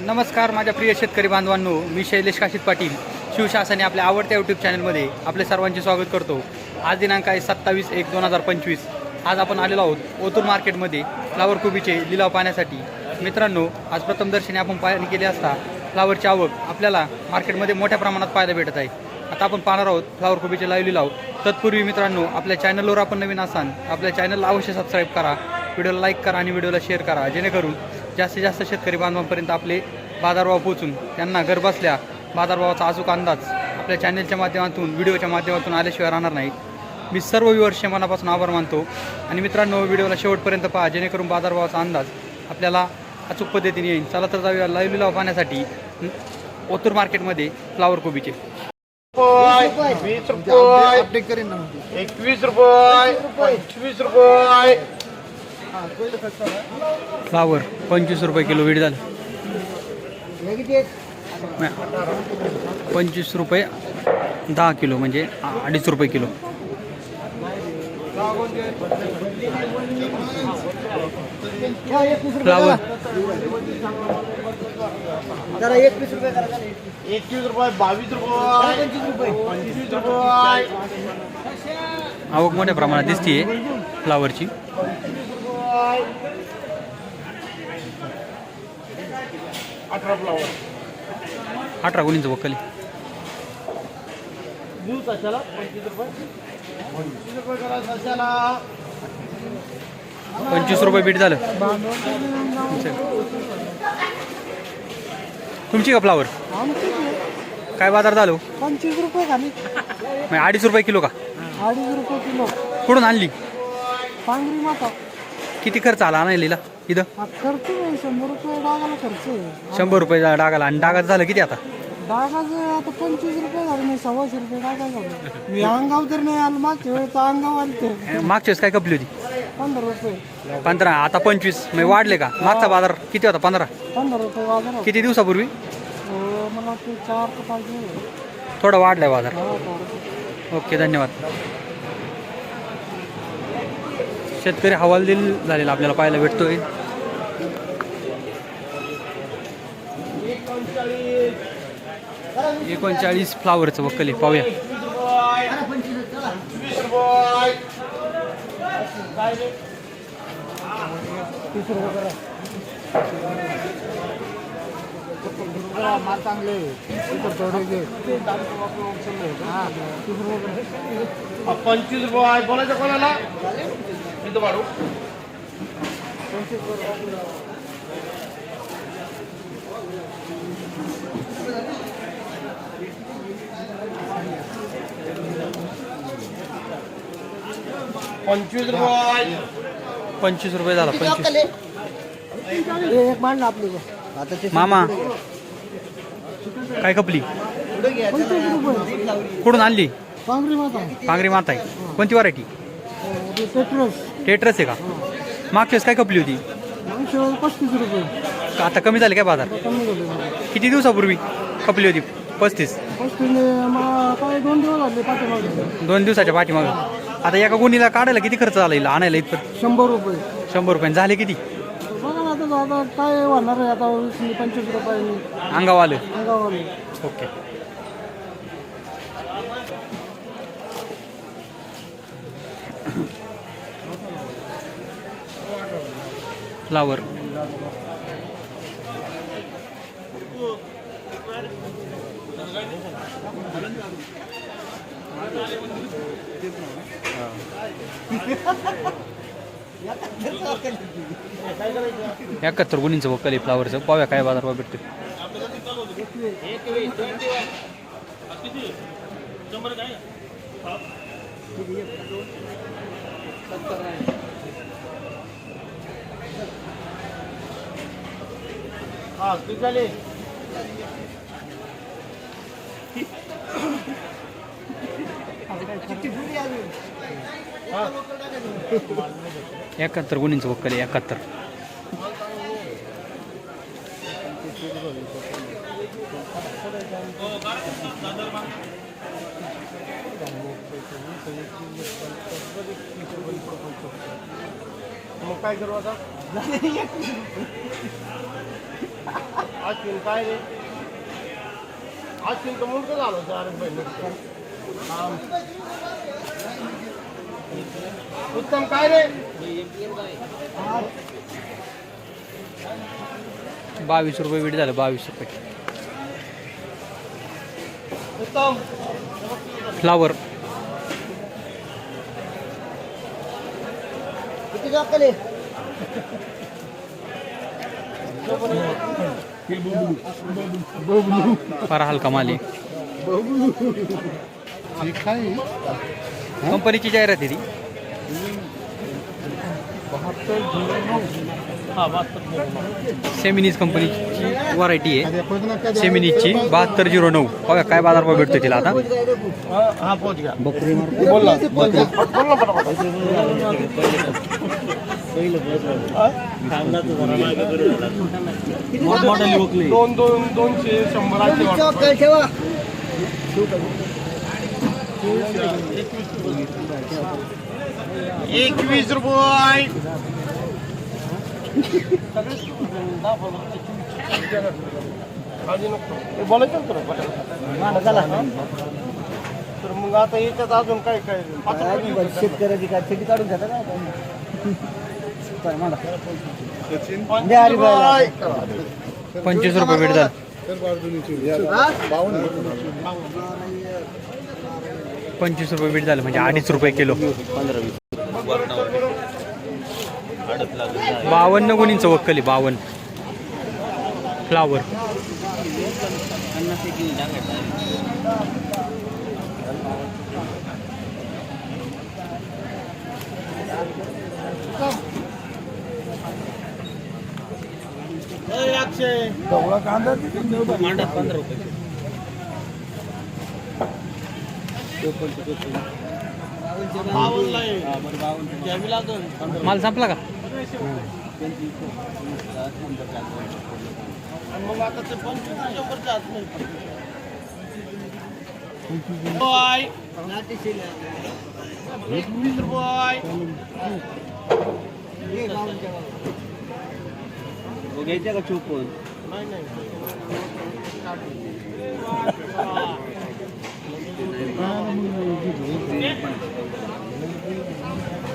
नमस्कार माझ्या प्रिय शेतकरी बांधवांनो मी शैलेश काशीत पाटील. शिवशासने आपल्या आवडत्या यूट्यूब चॅनलमध्ये आपले सर्वांचे स्वागत करतो. आज दिनांक आहे सत्तावीस एक दोन हजार पंचवीस. आज आपण आलेलो आहोत ओतूर मार्केटमध्ये फ्लावर कोबीचे लिलाव पाहण्यासाठी. मित्रांनो आज प्रथमदर्शनी आपण पाहणी केली असता फ्लावरची आवक आपल्याला मार्केटमध्ये मोठ्या प्रमाणात पाहायला भेटत आहे. आता आपण पाहणार आहोत फ्लावर कोबीचे लाईव्ह लिलाव. तत्पूर्वी मित्रांनो आपल्या चॅनलवर आपण नवीन असाल आपल्या चॅनलला अवश्य सबस्क्राईब करा. व्हिडिओला लाईक करा आणि व्हिडिओला शेअर करा जेणेकरून जास्तीत जास्त शेतकरी बांधवांपर्यंत आपले बाजारभाव पोहोचून त्यांना घर बसल्या बाजारभावाचा अचूक अंदाज आपल्या चॅनलच्या माध्यमातून व्हिडिओच्या माध्यमातून आल्याशिवाय राहणार नाही मी सर्व व्ह्युअर्सचे मनापासून आभार मानतो. आणि मित्रांनो व्हिडिओला शेवटपर्यंत पहा जेणेकरून बाजारभावाचा अंदाज आपल्याला अचूक पद्धतीने येईल. चला तर जाऊया लाईव्ह लिलाव पाहण्यासाठी ओतूर मार्केटमध्ये फ्लावर कोबीचे. रुपये. वीस रुपये. एकवीस रुपये. पंचवीस रुपये. फ्लावर पंचवीस रुपये किलो वेळ झालं. पंचवीस रुपये दहा किलो म्हणजे अडीच रुपये किलो. फ्लावर. जरा एकवीस रुपये करा जरा. एकवीस रुपये बावीस रुपये. पंचवीस रुपये. पंचवीस रुपये. आवक मोठ्या प्रमाणात दिसतीये फ्लावरची. अठरा फ्लावर अठरा गुणींचं वक्कली कशाला? पंचवीस रुपये. पंचवीस रुपये करा कशाला? पंचवीस रुपये बीट झालं. तुमची का फ्लावर काय बाजार झालो? पंचवीस रुपये अडीच रुपये किलो का? अडीच रुपये किलो. कुठून आणली? पांगरी माता किती खर्च आला आणायला इथं? खर्च नाही शंभर रुपये डागाला खर्च आहे. शंभर रुपये डागाला. आणि डागाचं झालं किती आता? डागाचं आता पंचवीस रुपये झाले नाही सव्वाशे रुपये डागा झाले. मी अंगाव तर नाही आलो मागच्या वेळेस तर अंगाव मागच्या वेळेस काय कपली होती? पंधरा रुपये. पंधरा. आता पंचवीस. म्हणजे वाढले का? मागचा बाजार किती होता? पंधरा? पंधरा रुपये बाजार किती दिवसापूर्वी? मला वाटतं चार ते पाच दिवस थोडा वाढलाय बाजार. हा, चार रुपये. ओके धन्यवाद. शेतकरी हवालदिल झालेला आपल्याला पाहायला भेटतोय. एकोणचाळीस फ्लावरचं वक्कल आहे. पाहूया. पंचवीस रुपये बोलायचं कोणाला? इथं वाढू. पंचवीस रुपये पंचवीस रुपये झाला पंचवीस. एक मांड आपली गं. आता ते मामा. काय कपली पंचवीस रुपये कुठून आणली? पांगरी माता पांगरी माता आहे. कोणती व्हरायटी ते पेट्रोस टेट्रस आहे का? मागच्या वेळेस काय कपली होती? मागच्या पस्तीस रुपये. का आता कमी झाले काय बाजार? कमी झाले. किती दिवसापूर्वी कपली होती? पस्तीस. पस्तीसने मा- काय दोन दिवस झाले पाठीमागे. दोन दिवसाच्या पाठीमागं. आता एका गुणीला काढायला किती खर्च झाला हिला आणायला इथं? शंभर रुपये. शंभर रुपये. झाले किती? बघा ना आता आता काय होणार आहे? आता वीस पंचवीस रुपये. अंगाव आलं. अंगावर ओके. फ्लावर एकाहत्तर गुणींचं वक्कल आहे फ्लावरचं पाव्या काय बाजार भेटते हा किती झाले एकाहत्तर गुणींचं वक्कल आहे एकाहत्तर. मग काय करू आता आजकीन काय रे आजकीन तर मुलगा झालो चार बहिणी उत्तम काय रे? बावीस रुपये बीट झालं बावीस रुपये. उत्तम। फ्लावर किती जातले फार हलका माल आहे कंपनीची जाहिरात आहे ती? सेमिनीज कंपनीची व्हरायटी आहे सेमिनीजची बहात्तर झिरो नऊ. बघा काय बाजारभाव भेटतो तिला आता. हा दोन दोन दोनशे शंभराचे एकवीस रुपये बोलायचं ना तर मग आता याच्यात अजून काय काय शेतकऱ्याची काय शेती काढून घेता का पंचवीस रुपये भेट झालं. पंचवीस रुपये बीट झालं म्हणजे अडीच रुपये किलो. बावन्न गुणींचं वक्कल बावन्न. फ्लावर अक्षय बावनला आहे. घ्यावी लागेल. माल संपला का? आणि घ्यायच्या का चोपन नाही नाही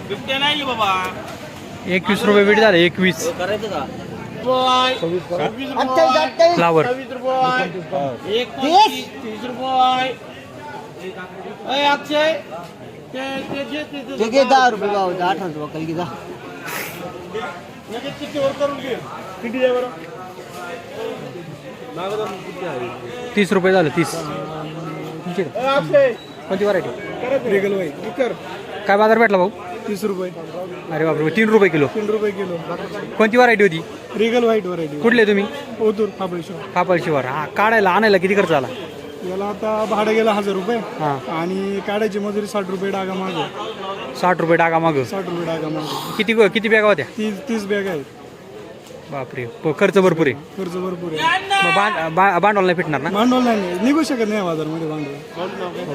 बिबट्या नाही बाबा एकवीस रुपये बीट झालं एकवीस करायचं का रुपये. फ्लावर सव्वीस रुपये. एक पंचवीस, तीस रुपये. अक्षय ते- ते जे- ते- ते- ते दहा रुपये रुपये कल की जा लगेच चिठ्ठीवर करून घे. किती द्या बरं? तीस रुपये झालं तीस. तुमची का? ए, अक्षय. कोणती व्हरायटी रिगल वाई कर. काय बाजार भेटला भाऊ? तीस रुपये. अरे बापरे तीन रुपये किलो. तीन रुपये किलो. कोणती व्हरायटी होती? रिगल व्हाईट व्हरायटी कुठले तुम्ही? ओतूर महाबळेश्वर कापड शिवार. हा काढायला आणायला किती खर्च आला? याला आता भाडं गेलं हजार रुपये. हां. आणि काढायची मजुरी साठ रुपये डागा मागे. साठ रुपये टाका माग. साठ रुपये डागा मागे. किती किती बॅगा होत्या? तीस तीस बॅग आहेत. बापरे. प- खर्च भरपूर आहे. खर्च भरपूर आहे. मग बांड बा- भांडवल नाही फिटणार ना? भांडवल नाही निघू शकत नाही बाजारमध्ये भांडवल.